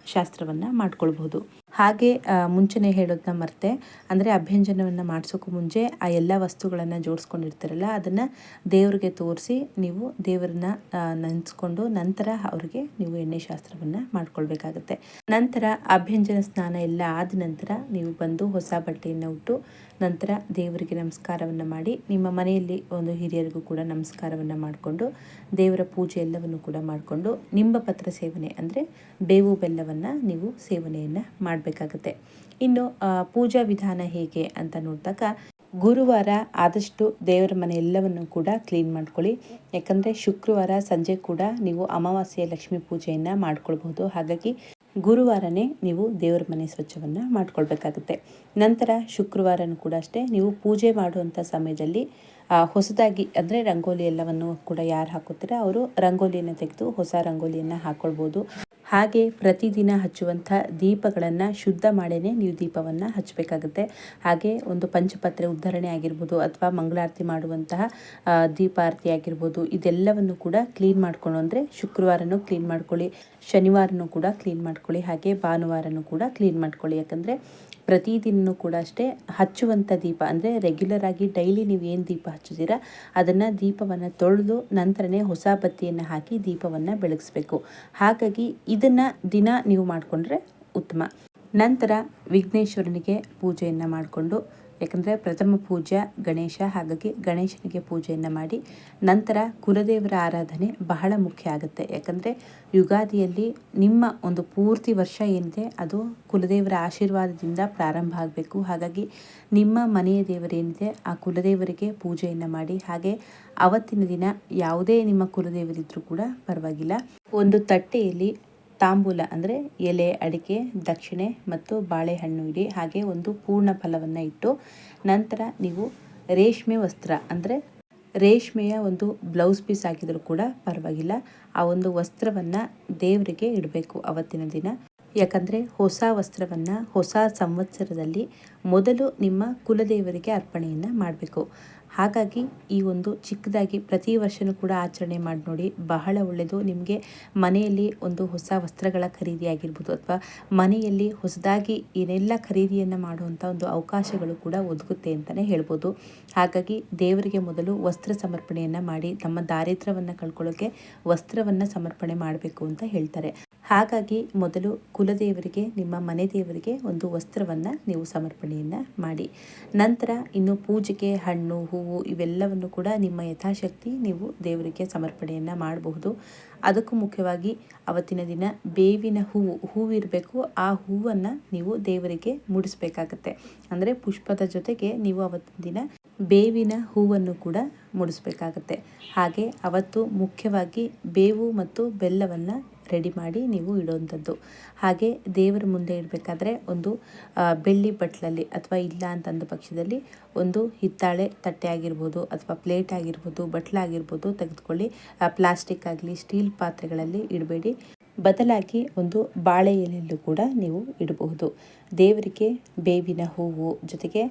ಶಾಸ್ತ್ರವನ್ನು ಮಾಡ್ಕೊಳ್ಬಹುದು. ಹಾಗೆ ಮುಂಚೆನೇ ಹೇಳೋದನ್ನ ಮರ್ತೆ. ಅಂದರೆ ಅಭ್ಯಂಜನವನ್ನು ಮಾಡಿಸೋಕ್ಕೂ ಮುಂಚೆ ಆ ಎಲ್ಲ ವಸ್ತುಗಳನ್ನು ಜೋಡಿಸ್ಕೊಂಡಿರ್ತಾರಲ್ಲ, ಅದನ್ನು ದೇವರಿಗೆ ತೋರಿಸಿ ನೀವು ದೇವರನ್ನ ನೆನೆಸ್ಕೊಂಡು ನಂತರ ಅವರಿಗೆ ನೀವು ಎಣ್ಣೆ ಶಾಸ್ತ್ರವನ್ನು ಮಾಡ್ಕೊಳ್ಬೇಕಾಗತ್ತೆ. ನಂತರ ಅಭ್ಯಂಜನ ಸ್ನಾನ ಎಲ್ಲ ಆದ ನಂತರ ನೀವು ಬಂದು ಹೊಸ ಬಟ್ಟೆಯನ್ನು ಉಟ್ಟು ನಂತರ ದೇವರಿಗೆ ನಮಸ್ಕಾರವನ್ನು ಮಾಡಿ, ನಿಮ್ಮ ಮನೆಯಲ್ಲಿ ಒಂದು ಹಿರಿಯರಿಗೂ ಕೂಡ ನಮಸ್ಕಾರವನ್ನು ಮಾಡಿಕೊಂಡು, ದೇವರ ಪೂಜೆ ಎಲ್ಲವನ್ನು ಕೂಡ ಮಾಡಿಕೊಂಡು ನಿಂಬ ಪತ್ರ ಸೇವನೆ ಅಂದರೆ ಬೇವು ಬೆಲ್ಲವನ್ನು ನೀವು ಸೇವನೆಯನ್ನು ಮಾಡಬೇಕಾಗುತ್ತೆ. ಇನ್ನು ಪೂಜಾ ವಿಧಾನ ಹೇಗೆ ಅಂತ ನೋಡಿದಾಗ, ಗುರುವಾರ ಆದಷ್ಟು ದೇವರ ಮನೆ ಎಲ್ಲವನ್ನು ಕೂಡ ಕ್ಲೀನ್ ಮಾಡ್ಕೊಳ್ಳಿ. ಯಾಕಂದರೆ ಶುಕ್ರವಾರ ಸಂಜೆ ಕೂಡ ನೀವು ಅಮಾವಾಸ್ಯೆ ಲಕ್ಷ್ಮೀ ಪೂಜೆಯನ್ನು ಮಾಡ್ಕೊಳ್ಬಹುದು. ಹಾಗಾಗಿ ಗುರುವಾರನೇ ನೀವು ದೇವರ ಮನೆ ಸ್ವಚ್ಛವನ್ನು ಮಾಡ್ಕೊಳ್ಬೇಕಾಗುತ್ತೆ. ನಂತರ ಶುಕ್ರವಾರನೂ ಕೂಡ ಅಷ್ಟೇ, ನೀವು ಪೂಜೆ ಮಾಡುವಂಥ ಸಮಯದಲ್ಲಿ ಹೊಸದಾಗಿ ಅಂದರೆ ರಂಗೋಲಿ ಎಲ್ಲವನ್ನು ಕೂಡ ಯಾರು ಹಾಕುತ್ತೀರ? ಅವರು ರಂಗೋಲಿಯನ್ನು ತೆಗೆದು ಹೊಸ ರಂಗೋಲಿಯನ್ನು ಹಾಕ್ಕೊಳ್ಬೋದು ಹಾಗೆ ಪ್ರತಿದಿನ ಹಚ್ಚುವಂಥ ದೀಪಗಳನ್ನು ಶುದ್ಧ ಮಾಡೇ ನೀವು ದೀಪವನ್ನು ಹಚ್ಚಬೇಕಾಗುತ್ತೆ. ಹಾಗೆ ಒಂದು ಪಂಚಪತ್ರೆ ಉದ್ಧರಣೆ ಆಗಿರ್ಬೋದು ಅಥವಾ ಮಂಗಳಾರತಿ ಮಾಡುವಂತಹ ದೀಪಾರತಿ ಆಗಿರ್ಬೋದು ಇದೆಲ್ಲವನ್ನು ಕೂಡ ಕ್ಲೀನ್ ಮಾಡ್ಕೊಂಡು ಅಂದರೆ ಶುಕ್ರವಾರನೂ ಕ್ಲೀನ್ ಮಾಡ್ಕೊಳ್ಳಿ, ಶನಿವಾರನೂ ಕೂಡ ಕ್ಲೀನ್ ಮಾಡ್ಕೊಳ್ಳಿ, ಹಾಗೆ ಭಾನುವಾರನೂ ಕೂಡ ಕ್ಲೀನ್ ಮಾಡ್ಕೊಳ್ಳಿ. ಯಾಕಂದರೆ ಪ್ರತಿದಿನವೂ ಕೂಡ ಅಷ್ಟೇ ಹಚ್ಚುವಂಥ ದೀಪ. ಅಂದರೆ ರೆಗ್ಯುಲರ್ ಆಗಿ ಡೈಲಿ ನೀವು ಏನು ದೀಪ ಹಚ್ಚುತ್ತೀರಾ, ಅದನ್ನು ದೀಪವನ್ನು ತೊಳೆದು ನಂತರನೇ ಹೊಸ ಬತ್ತಿಯನ್ನು ಹಾಕಿ ದೀಪವನ್ನು ಬೆಳಗಿಸ್ಬೇಕು. ಹಾಗಾಗಿ ಇದನ್ನು ದಿನ ನೀವು ಮಾಡಿಕೊಂಡ್ರೆ ಉತ್ತಮ. ನಂತರ ವಿಘ್ನೇಶ್ವರನಿಗೆ ಪೂಜೆಯನ್ನು ಮಾಡಿಕೊಂಡು ಯಾಕಂದರೆ ಪ್ರಥಮ ಪೂಜೆ, ಗಣೇಶ ಹಾಗಾಗಿ ಗಣೇಶನಿಗೆ ಪೂಜೆಯನ್ನು ಮಾಡಿ ನಂತರ ಕುಲದೇವರ ಆರಾಧನೆ ಬಹಳ ಮುಖ್ಯ ಆಗುತ್ತೆ. ಯಾಕಂದರೆ ಯುಗಾದಿಯಲ್ಲಿ ನಿಮ್ಮ ಒಂದು ಪೂರ್ತಿ ವರ್ಷ ಏನಿದೆ ಅದು ಕುಲದೇವರ ಆಶೀರ್ವಾದದಿಂದ ಪ್ರಾರಂಭ ಆಗಬೇಕು. ಹಾಗಾಗಿ ನಿಮ್ಮ ಮನೆಯ ದೇವರೇನಿದೆ ಆ ಕುಲದೇವರಿಗೆ ಪೂಜೆಯನ್ನು ಮಾಡಿ. ಹಾಗೆ ಅವತ್ತಿನ ದಿನ ಯಾವುದೇ ನಿಮ್ಮ ಕುಲದೇವರಿದ್ದರೂ ಕೂಡ ಪರವಾಗಿಲ್ಲ. ಒಂದು ತಟ್ಟೆಯಲ್ಲಿ ತಾಂಬೂಲ ಅಂದರೆ ಎಲೆ, ಅಡಿಕೆ, ದಕ್ಷಿಣೆ ಮತ್ತು ಬಾಳೆಹಣ್ಣು ಇಡಿ ಹಾಗೆ ಒಂದು ಪೂರ್ಣ ಫಲವನ್ನು ಇಟ್ಟು ನಂತರ ನೀವು ರೇಷ್ಮೆ ವಸ್ತ್ರ ಅಂದರೆ ರೇಷ್ಮೆಯ ಒಂದು ಬ್ಲೌಸ್ ಪೀಸ್ ಹಾಕಿದರೂ ಕೂಡ ಪರವಾಗಿಲ್ಲ. ಆ ಒಂದು ವಸ್ತ್ರವನ್ನು ದೇವರಿಗೆ ಇಡಬೇಕು ಅವತ್ತಿನ ದಿನ. ಯಾಕಂದರೆ ಹೊಸ ವಸ್ತ್ರವನ್ನು ಹೊಸ ಸಂವತ್ಸರದಲ್ಲಿ ಮೊದಲು ನಿಮ್ಮ ಕುಲದೇವರಿಗೆ ಅರ್ಪಣೆಯನ್ನು ಮಾಡಬೇಕು. ಹಾಗಾಗಿ ಈ ಒಂದು ಚಿಕ್ಕದಾಗಿ ಪ್ರತಿ ವರ್ಷವೂ ಕೂಡ ಆಚರಣೆ ಮಾಡಿ ನೋಡಿ ಬಹಳ ಒಳ್ಳೆಯದು. ನಿಮಗೆ ಮನೆಯಲ್ಲಿ ಒಂದು ಹೊಸ ವಸ್ತ್ರಗಳ ಖರೀದಿ ಆಗಿರ್ಬೋದು ಅಥವಾ ಮನೆಯಲ್ಲಿ ಹೊಸದಾಗಿ ಏನೆಲ್ಲ ಖರೀದಿಯನ್ನು ಮಾಡುವಂಥ ಒಂದು ಅವಕಾಶಗಳು ಕೂಡ ಒದಗುತ್ತೆ ಅಂತಲೇ ಹೇಳ್ಬೋದು. ಹಾಗಾಗಿ ದೇವರಿಗೆ ಮೊದಲು ವಸ್ತ್ರ ಸಮರ್ಪಣೆಯನ್ನು ಮಾಡಿ ತಮ್ಮ ದಾರಿದ್ರ್ಯವನ್ನು ಕಳ್ಕೊಳ್ಳೋಕ್ಕೆ ವಸ್ತ್ರವನ್ನು ಸಮರ್ಪಣೆ ಮಾಡಬೇಕು ಅಂತ ಹೇಳ್ತಾರೆ. ಹಾಗಾಗಿ ಮೊದಲು ಕುಲದೇವರಿಗೆ, ನಿಮ್ಮ ಮನೆ ದೇವರಿಗೆ ಒಂದು ವಸ್ತ್ರವನ್ನು ನೀವು ಸಮರ್ಪಣೆಯನ್ನು ಮಾಡಿ. ನಂತರ ಇನ್ನು ಪೂಜೆಗೆ ಹಣ್ಣು, ಹೂವು ಇವೆಲ್ಲವನ್ನು ಕೂಡ ನಿಮ್ಮ ಯಥಾಶಕ್ತಿ ನೀವು ದೇವರಿಗೆ ಸಮರ್ಪಣೆಯನ್ನು ಮಾಡಬಹುದು. ಅದಕ್ಕೂ ಮುಖ್ಯವಾಗಿ ಅವತ್ತಿನ ದಿನ ಬೇವಿನ ಹೂವು ಹೂವಿರಬೇಕು ಆ ಹೂವನ್ನು ನೀವು ದೇವರಿಗೆ ಮುಡಿಸ್ಬೇಕಾಗತ್ತೆ. ಅಂದರೆ ಪುಷ್ಪದ ಜೊತೆಗೆ ನೀವು ಅವತ್ತಿನ ದಿನ ಬೇವಿನ ಹೂವನ್ನು ಕೂಡ ಮುಡಿಸ್ಬೇಕಾಗತ್ತೆ. ಹಾಗೆ ಅವತ್ತು ಮುಖ್ಯವಾಗಿ ಬೇವು ಮತ್ತು ಬೆಲ್ಲವನ್ನು ರೆಡಿ ಮಾಡಿ ನೀವು ಇಡೋವಂಥದ್ದು ಹಾಗೆ ದೇವರ ಮುಂದೆ ಇಡಬೇಕಾದ್ರೆ ಒಂದು ಬೆಳ್ಳಿ ಬಟ್ಲಲ್ಲಿ ಅಥವಾ ಇಲ್ಲ ಅಂತಂದ ಪಕ್ಷದಲ್ಲಿ ಒಂದು ಹಿತ್ತಾಳೆ ತಟ್ಟೆ ಆಗಿರ್ಬೋದು ಅಥವಾ ಪ್ಲೇಟ್ ಆಗಿರ್ಬೋದು ಬಟ್ಲಾಗಿರ್ಬೋದು ತೆಗೆದುಕೊಳ್ಳಿ. ಪ್ಲಾಸ್ಟಿಕ್ ಆಗಲಿ, ಸ್ಟೀಲ್ ಪಾತ್ರೆಗಳಲ್ಲಿ ಇಡಬೇಡಿ. ಬದಲಾಗಿ ಒಂದು ಬಾಳೆ ಎಲೆಯಲ್ಲೂ ಕೂಡ ನೀವು ಇಡಬಹುದು. ದೇವರಿಗೆ ಬೇವಿನ ಹೂವು ಜೊತೆಗೆ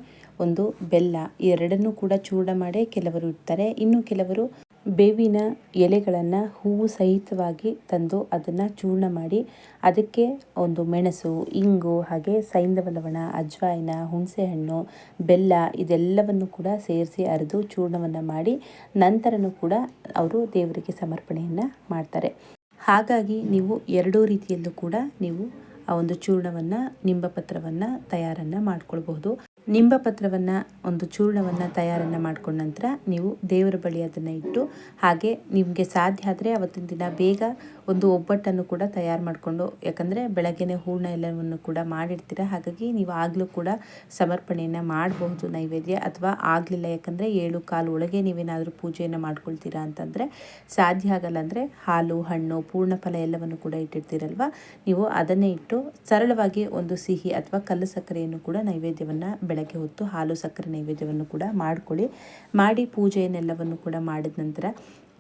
ಒಂದು ಬೆಲ್ಲ ಎರಡನ್ನೂ ಕೂಡ ಚೂರ್ಣ ಮಾಡಿ ಕೆಲವರು ಇಡ್ತಾರೆ. ಇನ್ನು ಕೆಲವರು ಬೇವಿನ ಎಲೆಗಳನ್ನು ಹೂವು ಸಹಿತವಾಗಿ ತಂದು ಅದನ್ನು ಚೂರ್ಣ ಮಾಡಿ ಅದಕ್ಕೆ ಒಂದು ಮೆಣಸು, ಇಂಗು, ಹಾಗೆ ಸೈಂಧವ ಲವಣ ಅಜ್ವಾಯಿನ, ಹುಣಸೆಹಣ್ಣು, ಬೆಲ್ಲ ಇದೆಲ್ಲವನ್ನು ಕೂಡ ಸೇರಿಸಿ ಅರೆದು ಚೂರ್ಣವನ್ನು ಮಾಡಿ ನಂತರನೂ ಕೂಡ ಅವರು ದೇವರಿಗೆ ಸಮರ್ಪಣೆಯನ್ನು ಮಾಡ್ತಾರೆ. ಹಾಗಾಗಿ ನೀವು ಎರಡೂ ರೀತಿಯಲ್ಲೂ ಕೂಡ ನೀವು ಆ ಒಂದು ಚೂರ್ಣವನ್ನು, ನಿಂಬಪತ್ರವನ್ನು ತಯಾರನ್ನು ಮಾಡ್ಕೊಳ್ಬಹುದು. ನಿಂಬಪತ್ರವನ್ನು, ಒಂದು ಚೂರ್ಣವನ್ನು ತಯಾರನ್ನು ಮಾಡ್ಕೊಂಡ ನಂತರ ನೀವು ದೇವರ ಬಳಿ ಅದನ್ನು ಇಟ್ಟು, ಹಾಗೆ ನಿಮಗೆ ಸಾಧ್ಯ ಆದರೆ ಅವತ್ತಿನ ದಿನ ಬೇಗ ಒಂದು ಒಬ್ಬಟ್ಟನ್ನು ಕೂಡ ತಯಾರು ಮಾಡಿಕೊಂಡು, ಯಾಕಂದರೆ ಬೆಳಗ್ಗೆನೆ ಹೂರ್ಣ ಎಲ್ಲವನ್ನು ಕೂಡ ಮಾಡಿರ್ತೀರ. ಹಾಗಾಗಿ ನೀವು ಆಗಲೂ ಕೂಡ ಸಮರ್ಪಣೆಯನ್ನು ಮಾಡಬಹುದು, ನೈವೇದ್ಯ. ಅಥವಾ ಆಗಲಿಲ್ಲ ಯಾಕಂದರೆ ಏಳು ಕಾಲು ಒಳಗೆ ನೀವೇನಾದರೂ ಪೂಜೆಯನ್ನು ಮಾಡ್ಕೊಳ್ತೀರಾ ಅಂತಂದರೆ ಸಾಧ್ಯ ಆಗಲ್ಲ ಅಂದರೆ ಹಾಲು, ಹಣ್ಣು, ಪೂರ್ಣ ಫಲ ಎಲ್ಲವನ್ನು ಕೂಡ ಇಟ್ಟಿರ್ತೀರಲ್ವ? ನೀವು ಅದನ್ನೇ ಇಟ್ಟು ಸರಳವಾಗಿ ಒಂದು ಸಿಹಿ ಅಥವಾ ಕಲ್ಲು ಸಕ್ಕರೆಯನ್ನು ಕೂಡ ನೈವೇದ್ಯವನ್ನು ಬೆಳಗ್ಗೆ ಹೊತ್ತು ಹಾಲು, ಸಕ್ಕರೆ ನೈವೇದ್ಯವನ್ನು ಕೂಡ ಮಾಡಿಕೊಳ್ಳಿ. ಮಾಡಿ ಪೂಜೆಯನ್ನೆಲ್ಲವನ್ನು ಕೂಡ ಮಾಡಿದ ನಂತರ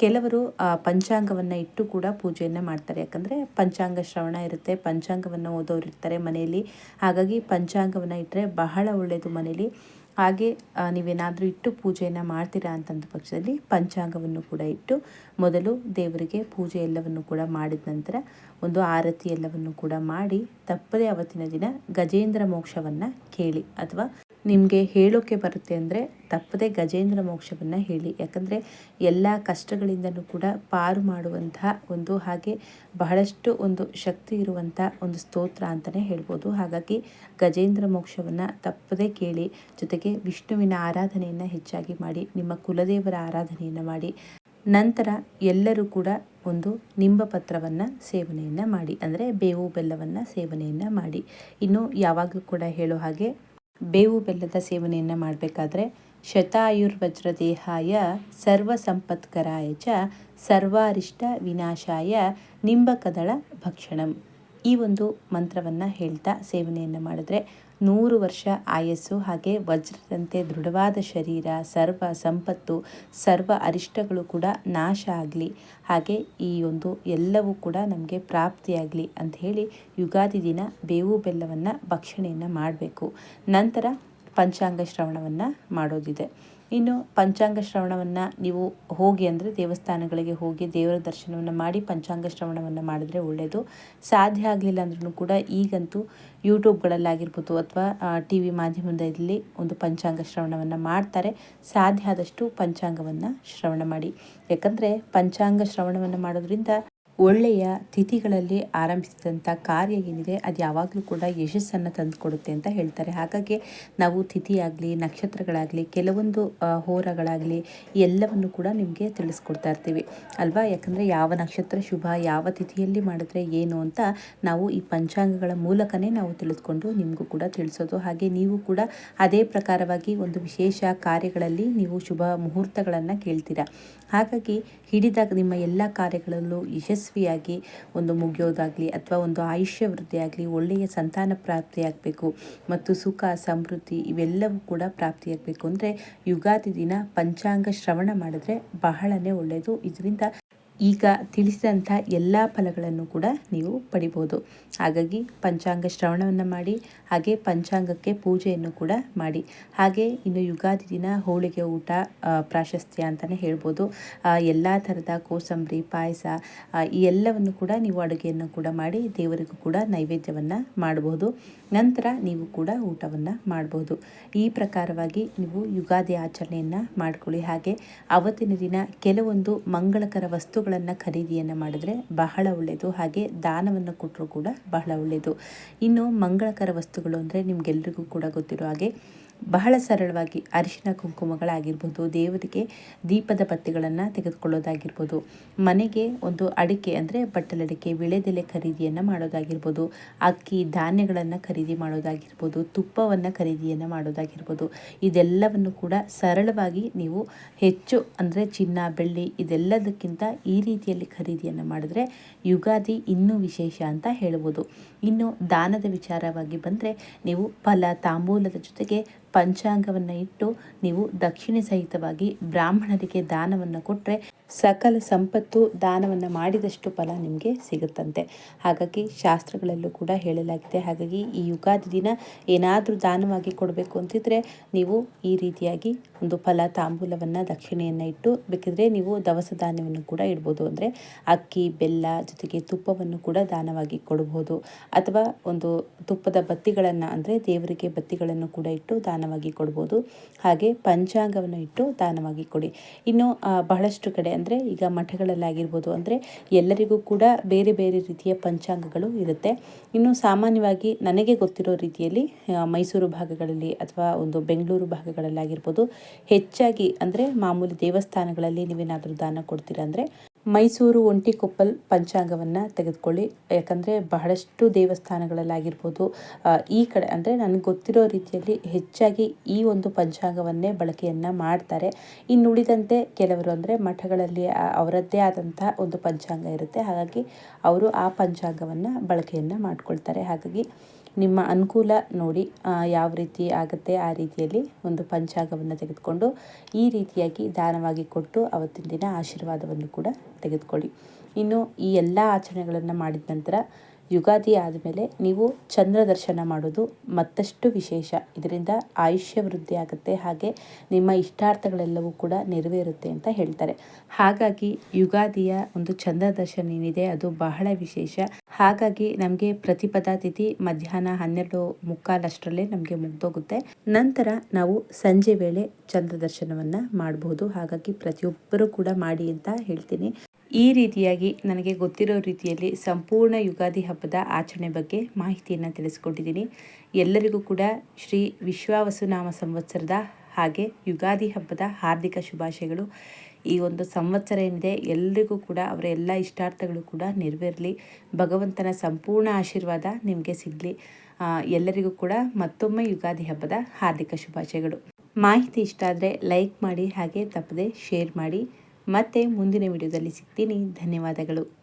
ಕೆಲವರು ಪಂಚಾಂಗವನ್ನು ಇಟ್ಟು ಕೂಡ ಪೂಜೆಯನ್ನು ಮಾಡ್ತಾರೆ. ಯಾಕಂದರೆ ಪಂಚಾಂಗ ಶ್ರವಣ ಇರುತ್ತೆ, ಪಂಚಾಂಗವನ್ನು ಓದೋರು ಇರ್ತಾರೆ ಮನೆಯಲ್ಲಿ. ಹಾಗಾಗಿ ಪಂಚಾಂಗವನ್ನು ಇಟ್ಟರೆ ಬಹಳ ಒಳ್ಳೆಯದು ಮನೆಯಲ್ಲಿ. ಹಾಗೆ ನೀವೇನಾದರೂ ಇಟ್ಟು ಪೂಜೆಯನ್ನು ಮಾಡ್ತೀರಾ ಅಂತಂದ ಪಕ್ಷದಲ್ಲಿ ಪಂಚಾಂಗವನ್ನು ಕೂಡ ಇಟ್ಟು ಮೊದಲು ದೇವರಿಗೆ ಪೂಜೆ ಎಲ್ಲವನ್ನು ಕೂಡ ಮಾಡಿದ ನಂತರ ಒಂದು ಆರತಿ ಎಲ್ಲವನ್ನು ಕೂಡ ಮಾಡಿ, ತಪ್ಪದೇ ಅವತ್ತಿನ ದಿನ ಗಜೇಂದ್ರ ಮೋಕ್ಷವನ್ನು ಕೇಳಿ, ಅಥವಾ ನಿಮಗೆ ಹೇಳೋಕ್ಕೆ ಬರುತ್ತೆ ಅಂದರೆ ತಪ್ಪದೆ ಗಜೇಂದ್ರ ಮೋಕ್ಷವನ್ನು ಹೇಳಿ. ಯಾಕಂದರೆ ಎಲ್ಲ ಕಷ್ಟಗಳಿಂದಲೂ ಕೂಡ ಪಾರು ಮಾಡುವಂತಹ ಒಂದು ಹಾಗೆ ಬಹಳಷ್ಟು ಒಂದು ಶಕ್ತಿ ಇರುವಂಥ ಒಂದು ಸ್ತೋತ್ರ ಅಂತಲೇ ಹೇಳ್ಬೋದು. ಹಾಗಾಗಿ ಗಜೇಂದ್ರ ಮೋಕ್ಷವನ್ನು ತಪ್ಪದೇ ಕೇಳಿ, ಜೊತೆಗೆ ವಿಷ್ಣುವಿನ ಆರಾಧನೆಯನ್ನು ಹೆಚ್ಚಾಗಿ ಮಾಡಿ, ನಿಮ್ಮ ಕುಲದೇವರ ಆರಾಧನೆಯನ್ನು ಮಾಡಿ, ನಂತರ ಎಲ್ಲರೂ ಕೂಡ ಒಂದು ನಿಂಬ ಪತ್ರವನ್ನು ಸೇವನೆಯನ್ನು ಮಾಡಿ, ಅಂದರೆ ಬೇವು ಬೆಲ್ಲವನ್ನು ಸೇವನೆಯನ್ನು ಮಾಡಿ. ಇನ್ನು ಯಾವಾಗಲೂ ಕೂಡ ಹೇಳೋ ಹಾಗೆ ಬೇವು ಬೆಲ್ಲದ ಸೇವನೆಯನ್ನು ಮಾಡಬೇಕಾದ್ರೆ ಶತಾಯುರ್ವಜ್ರದೇಹಾಯ ಸರ್ವ ಸಂಪತ್ಕರಾಯ ಚ ಸರ್ವಾರಿಷ್ಟ ವಿನಾಶಾಯ ನಿಂಬಕದಳ ಭಕ್ಷಣಂ. ಈ ಒಂದು ಮಂತ್ರವನ್ನು ಹೇಳ್ತಾ ಸೇವನೆಯನ್ನು ಮಾಡಿದ್ರೆ ನೂರು ವರ್ಷ ಆಯಸ್ಸು ಹಾಗೆ ವಜ್ರದಂತೆ ದೃಢವಾದ ಶರೀರ, ಸರ್ವ ಸಂಪತ್ತು, ಸರ್ವ ಅರಿಷ್ಟಗಳು ಕೂಡ ನಾಶ ಆಗಲಿ. ಹಾಗೆ ಈ ಒಂದು ಎಲ್ಲವೂ ಕೂಡ ನಮಗೆ ಪ್ರಾಪ್ತಿಯಾಗಲಿ ಅಂತ ಹೇಳಿ ಯುಗಾದಿ ದಿನ ಬೇವು ಬೆಲ್ಲವನ್ನು ಭಕ್ಷಣೆಯನ್ನು ಮಾಡಬೇಕು. ನಂತರ ಪಂಚಾಂಗ ಶ್ರವಣವನ್ನು ಮಾಡೋದಿದೆ. ಇನ್ನು ಪಂಚಾಂಗ ಶ್ರವಣವನ್ನು ನೀವು ಹೋಗಿ ಅಂದರೆ ದೇವಸ್ಥಾನಗಳಿಗೆ ಹೋಗಿ ದೇವರ ದರ್ಶನವನ್ನು ಮಾಡಿ ಪಂಚಾಂಗ ಶ್ರವಣವನ್ನು ಮಾಡಿದ್ರೆ ಒಳ್ಳೆಯದು ಸಾಧ್ಯ ಆಗಲಿಲ್ಲ ಅಂದ್ರೂ ಕೂಡ ಈಗಂತೂ ಯೂಟ್ಯೂಬ್ಗಳಲ್ಲಾಗಿರ್ಬೋದು ಅಥವಾ ಟಿ ವಿ ಮಾಧ್ಯಮದಲ್ಲಿ ಒಂದು ಪಂಚಾಂಗ ಶ್ರವಣವನ್ನು ಮಾಡ್ತಾರೆ. ಸಾಧ್ಯ ಆದಷ್ಟು ಪಂಚಾಂಗವನ್ನು ಶ್ರವಣ ಮಾಡಿ. ಯಾಕಂದರೆ ಪಂಚಾಂಗ ಶ್ರವಣವನ್ನು ಮಾಡೋದ್ರಿಂದ ಒಳ್ಳೆಯ ತಿಥಿಗಳಲ್ಲಿ ಆರಂಭಿಸಿದಂಥ ಕಾರ್ಯ ಏನಿದೆ, ಅದು ಯಾವಾಗಲೂ ಕೂಡ ಯಶಸ್ಸನ್ನು ತಂದುಕೊಡುತ್ತೆ ಅಂತ ಹೇಳ್ತಾರೆ. ಹಾಗಾಗಿ ನಾವು ತಿಥಿಯಾಗಲಿ, ನಕ್ಷತ್ರಗಳಾಗಲಿ, ಕೆಲವೊಂದು ಹೋರಗಳಾಗಲಿ ಎಲ್ಲವನ್ನು ಕೂಡ ನಿಮಗೆ ತಿಳಿಸ್ಕೊಡ್ತಾ ಇರ್ತೀವಿ. ಅಲ್ವಾ? ಯಾಕಂದರೆ ಯಾವ ನಕ್ಷತ್ರ ಶುಭ, ಯಾವ ತಿಥಿಯಲ್ಲಿ ಮಾಡಿದ್ರೆ ಏನು ಅಂತ ನಾವು ಈ ಪಂಚಾಂಗಗಳ ಮೂಲಕನೇ ನಾವು ತಿಳಿದುಕೊಂಡು ನಿಮಗೂ ಕೂಡ ತಿಳಿಸೋದು. ಹಾಗೆ ನೀವು ಕೂಡ ಅದೇ ಪ್ರಕಾರವಾಗಿ ಒಂದು ವಿಶೇಷ ಕಾರ್ಯಗಳಲ್ಲಿ ನೀವು ಶುಭ ಮುಹೂರ್ತಗಳನ್ನು ಕೇಳ್ತೀರಾ? ಹಾಗಾಗಿ ಹಿಡಿದಾಗ ನಿಮ್ಮ ಎಲ್ಲ ಕಾರ್ಯಗಳಲ್ಲೂ ಯಶಸ್ವಿಯಾಗಿ ಒಂದು ಮುಗಿಯೋದಾಗಲಿ ಅಥವಾ ಒಂದು ಆಯುಷ್ಯ ವೃದ್ಧಿಯಾಗಲಿ, ಒಳ್ಳೆಯ ಸಂತಾನ ಪ್ರಾಪ್ತಿಯಾಗಬೇಕು ಮತ್ತು ಸುಖ, ಸಮೃದ್ಧಿ ಇವೆಲ್ಲವೂ ಕೂಡ ಪ್ರಾಪ್ತಿಯಾಗಬೇಕು. ಅಂದರೆ ಯುಗಾದಿ ದಿನ ಪಂಚಾಂಗ ಶ್ರವಣ ಮಾಡಿದ್ರೆ ಬಹಳನೇ ಒಳ್ಳೆಯದು ಇದರಿಂದ ಈಗ ತಿಳಿಸಿದಂಥ ಎಲ್ಲ ಫಲಗಳನ್ನು ಕೂಡ ನೀವು ಪಡಿಬೋದು. ಹಾಗಾಗಿ ಪಂಚಾಂಗ ಶ್ರವಣವನ್ನು ಮಾಡಿ, ಹಾಗೆ ಪಂಚಾಂಗಕ್ಕೆ ಪೂಜೆಯನ್ನು ಕೂಡ ಮಾಡಿ. ಹಾಗೆ ಇನ್ನು ಯುಗಾದಿ ದಿನ ಹೋಳಿಗೆ ಊಟ ಪ್ರಾಶಸ್ತ್ಯ ಅಂತಲೇ ಹೇಳ್ಬೋದು. ಎಲ್ಲ ಥರದ ಕೋಸಂಬರಿ, ಪಾಯಸ ಈ ಎಲ್ಲವನ್ನು ಕೂಡ ನೀವು ಅಡುಗೆಯನ್ನು ಕೂಡ ಮಾಡಿ ದೇವರಿಗೂ ಕೂಡ ನೈವೇದ್ಯವನ್ನು ಮಾಡಬಹುದು ನಂತರ ನೀವು ಕೂಡ ಊಟವನ್ನು ಮಾಡಬಹುದು ಈ ಪ್ರಕಾರವಾಗಿ ನೀವು ಯುಗಾದಿ ಆಚರಣೆಯನ್ನು ಮಾಡ್ಕೊಳ್ಳಿ. ಹಾಗೆ ಅವತ್ತಿನ ದಿನ ಕೆಲವೊಂದು ಮಂಗಳಕರ ವಸ್ತುಗಳು ವಸ್ತುಗಳನ್ನು ಖರೀದಿಯನ್ನು ಮಾಡಿದ್ರೆ ಬಹಳ ಒಳ್ಳೆಯದು ಹಾಗೆ ದಾನವನ್ನು ಕೊಟ್ಟರು ಕೂಡ ಬಹಳ ಒಳ್ಳೆಯದು ಇನ್ನು ಮಂಗಳಕರ ವಸ್ತುಗಳು ಅಂದರೆ ನಿಮಗೆಲ್ರಿಗೂ ಕೂಡ ಗೊತ್ತಿರೋ ಹಾಗೆ ಬಹಳ ಸರಳವಾಗಿ ಅರಿಶಿನ ಕುಂಕುಮಗಳಾಗಿರ್ಬೋದು, ದೇವರಿಗೆ ದೀಪದ ಪತ್ತೆಗಳನ್ನು ತೆಗೆದುಕೊಳ್ಳೋದಾಗಿರ್ಬೋದು, ಮನೆಗೆ ಒಂದು ಅಡಿಕೆ ಅಂದರೆ ಬಟ್ಟಲಡಿಕೆ, ವಿಳೆದೆಲೆ ಖರೀದಿಯನ್ನು ಮಾಡೋದಾಗಿರ್ಬೋದು, ಅಕ್ಕಿ ಧಾನ್ಯಗಳನ್ನು ಖರೀದಿ ಮಾಡೋದಾಗಿರ್ಬೋದು, ತುಪ್ಪವನ್ನು ಖರೀದಿಯನ್ನು ಮಾಡೋದಾಗಿರ್ಬೋದು, ಇದೆಲ್ಲವನ್ನು ಕೂಡ ಸರಳವಾಗಿ ನೀವು ಹೆಚ್ಚು ಅಂದರೆ ಚಿನ್ನ, ಬೆಳ್ಳಿ ಇದೆಲ್ಲದಕ್ಕಿಂತ ಈ ರೀತಿಯಲ್ಲಿ ಖರೀದಿಯನ್ನು ಮಾಡಿದ್ರೆ ಯುಗಾದಿ ಇನ್ನೂ ವಿಶೇಷ ಅಂತ ಹೇಳ್ಬೋದು. ಇನ್ನು ದಾನದ ವಿಚಾರವಾಗಿ ಬಂದರೆ ನೀವು ಫಲ, ತಾಂಬೂಲದ ಜೊತೆಗೆ ಪಂಚಾಂಗವನ್ನು ಇಟ್ಟು ನೀವು ದಕ್ಷಿಣೆ ಸಹಿತವಾಗಿ ಬ್ರಾಹ್ಮಣರಿಗೆ ದಾನವನ್ನು ಕೊಟ್ಟರೆ ಸಕಲ ಸಂಪತ್ತು ದಾನವನ್ನು ಮಾಡಿದಷ್ಟು ಫಲ ನಿಮಗೆ ಸಿಗುತ್ತಂತೆ. ಹಾಗಾಗಿ ಶಾಸ್ತ್ರಗಳಲ್ಲೂ ಕೂಡ ಹೇಳಲಾಗಿದೆ. ಹಾಗಾಗಿ ಈ ಯುಗಾದಿ ದಿನ ಏನಾದರೂ ದಾನವಾಗಿ ಕೊಡಬೇಕು ಅಂತಿದ್ರೆ ನೀವು ಈ ರೀತಿಯಾಗಿ ಒಂದು ಫಲ ತಾಂಬೂಲವನ್ನು ದಕ್ಷಿಣೆಯನ್ನು ಇಟ್ಟು, ಬೇಕಿದ್ರೆ ನೀವು ದವಸ ಧಾನ್ಯವನ್ನು ಕೂಡ ಇಡ್ಬೋದು. ಅಂದರೆ ಅಕ್ಕಿ, ಬೆಲ್ಲ ಜೊತೆಗೆ ತುಪ್ಪವನ್ನು ಕೂಡ ದಾನವಾಗಿ ಕೊಡಬಹುದು ಅಥವಾ ಒಂದು ತುಪ್ಪದ ಬತ್ತಿಗಳನ್ನು, ಅಂದರೆ ದೇವರಿಗೆ ಬತ್ತಿಗಳನ್ನು ಕೂಡ ಇಟ್ಟು ದಾನವಾಗಿ ಕೊಡ್ಬೋದು. ಹಾಗೆ ಪಂಚಾಂಗವನ್ನು ಇಟ್ಟು ದಾನವಾಗಿ ಕೊಡಿ. ಇನ್ನು ಬಹಳಷ್ಟು ಕಡೆ ಅಂದರೆ ಈಗ ಮಠಗಳಲ್ಲಾಗಿರ್ಬೋದು ಅಂದರೆ ಎಲ್ಲರಿಗೂ ಕೂಡ ಬೇರೆ ಬೇರೆ ರೀತಿಯ ಪಂಚಾಂಗಗಳು ಇರುತ್ತೆ. ಇನ್ನು ಸಾಮಾನ್ಯವಾಗಿ ನನಗೆ ಗೊತ್ತಿರೋ ರೀತಿಯಲ್ಲಿ ಮೈಸೂರು ಭಾಗಗಳಲ್ಲಿ ಅಥವಾ ಒಂದು ಬೆಂಗಳೂರು ಭಾಗಗಳಲ್ಲಾಗಿರ್ಬೋದು ಹೆಚ್ಚಾಗಿ ಅಂದರೆ ಮಾಮೂಲಿ ದೇವಸ್ಥಾನಗಳಲ್ಲಿ ನೀವೇನಾದರೂ ದಾನ ಕೊಡ್ತೀರಾ ಅಂದರೆ ಮೈಸೂರು ಒಂಟಿಕೊಪ್ಪಲ್ ಪಂಚಾಂಗವನ್ನು ತೆಗೆದುಕೊಳ್ಳಿ. ಯಾಕಂದರೆ ಬಹಳಷ್ಟು ದೇವಸ್ಥಾನಗಳಲ್ಲಾಗಿರ್ಬೋದು ಈ ಕಡೆ ಅಂದರೆ ನನಗೆ ಗೊತ್ತಿರೋ ರೀತಿಯಲ್ಲಿ ಹೆಚ್ಚಾಗಿ ಈ ಒಂದು ಪಂಚಾಂಗವನ್ನೇ ಬಳಕೆಯನ್ನು ಮಾಡ್ತಾರೆ. ಇನ್ನು ಉಳಿದಂತೆ ಕೆಲವರು ಅಂದರೆ ಮಠಗಳಲ್ಲಿ ಅವರದ್ದೇ ಆದಂಥ ಒಂದು ಪಂಚಾಂಗ ಇರುತ್ತೆ. ಹಾಗಾಗಿ ಅವರು ಆ ಪಂಚಾಂಗವನ್ನು ಬಳಕೆಯನ್ನು ಮಾಡ್ಕೊಳ್ತಾರೆ. ಹಾಗಾಗಿ ನಿಮ್ಮ ಅನುಕೂಲ ನೋಡಿ ಯಾವ ರೀತಿ ಆಗುತ್ತೆ ಆ ರೀತಿಯಲ್ಲಿ ಒಂದು ಪಂಚಾಂಗವನ್ನು ತೆಗೆದುಕೊಂಡು ಈ ರೀತಿಯಾಗಿ ದಾನವಾಗಿ ಕೊಟ್ಟು ಅವತ್ತಿನ ದಿನ ಆಶೀರ್ವಾದವನ್ನು ಕೂಡ ತೆಗೆದುಕೊಳ್ಳಿ. ಇನ್ನು ಈ ಎಲ್ಲ ಆಚರಣೆಗಳನ್ನು ಮಾಡಿದ ನಂತರ ಯುಗಾದಿ ಆದಮೇಲೆ ನೀವು ಚಂದ್ರ ದರ್ಶನ ಮಾಡೋದು ಮತ್ತಷ್ಟು ವಿಶೇಷ. ಇದರಿಂದ ಆಯುಷ್ಯ ವೃದ್ಧಿ ಆಗುತ್ತೆ, ಹಾಗೆ ನಿಮ್ಮ ಇಷ್ಟಾರ್ಥಗಳೆಲ್ಲವೂ ಕೂಡ ನೆರವೇರುತ್ತೆ ಅಂತ ಹೇಳ್ತಾರೆ. ಹಾಗಾಗಿ ಯುಗಾದಿಯ ಒಂದು ಚಂದ್ರ ದರ್ಶನ ಏನಿದೆ, ಅದು ಬಹಳ ವಿಶೇಷ. ಹಾಗಾಗಿ ನಮಗೆ ಪ್ರತಿಪದಾತಿಥಿ ಮಧ್ಯಾಹ್ನ ಹನ್ನೆರಡು ಮುಕ್ಕಾಲಷ್ಟರಲ್ಲೇ ನಮಗೆ ಮುಗ್ದೋಗುತ್ತೆ. ನಂತರ ನಾವು ಸಂಜೆ ವೇಳೆ ಚಂದ್ರ ದರ್ಶನವನ್ನು ಮಾಡಬಹುದು ಹಾಗಾಗಿ ಪ್ರತಿಯೊಬ್ಬರೂ ಕೂಡ ಮಾಡಿ ಅಂತ ಹೇಳ್ತೀನಿ. ಈ ರೀತಿಯಾಗಿ ನನಗೆ ಗೊತ್ತಿರೋ ರೀತಿಯಲ್ಲಿ ಸಂಪೂರ್ಣ ಯುಗಾದಿ ಹಬ್ಬದ ಆಚರಣೆ ಬಗ್ಗೆ ಮಾಹಿತಿಯನ್ನು ತಿಳಿಸ್ಕೊಟ್ಟಿದ್ದೀನಿ. ಎಲ್ಲರಿಗೂ ಕೂಡ ಶ್ರೀ ವಿಶ್ವಾವಸುನಾಮ ಸಂವತ್ಸರದ ಹಾಗೆ ಯುಗಾದಿ ಹಬ್ಬದ ಹಾರ್ದಿಕ ಶುಭಾಶಯಗಳು. ಈ ಒಂದು ಸಂವತ್ಸರ ಏನಿದೆ ಎಲ್ಲರಿಗೂ ಕೂಡ ಅವರ ಎಲ್ಲ ಇಷ್ಟಾರ್ಥಗಳು ಕೂಡ ನೆರವೇರಲಿ. ಭಗವಂತನ ಸಂಪೂರ್ಣ ಆಶೀರ್ವಾದ ನಿಮಗೆ ಸಿಗಲಿ. ಎಲ್ಲರಿಗೂ ಕೂಡ ಮತ್ತೊಮ್ಮೆ ಯುಗಾದಿ ಹಬ್ಬದ ಹಾರ್ದಿಕ ಶುಭಾಶಯಗಳು. ಮಾಹಿತಿ ಇಷ್ಟ ಆದರೆ ಲೈಕ್ ಮಾಡಿ, ಹಾಗೆ ತಪ್ಪದೆ ಶೇರ್ ಮಾಡಿ. ಮತ್ತೆ ಮುಂದಿನ ವಿಡಿಯೋದಲ್ಲಿ ಸಿಗ್ತೀನಿ. ಧನ್ಯವಾದಗಳು.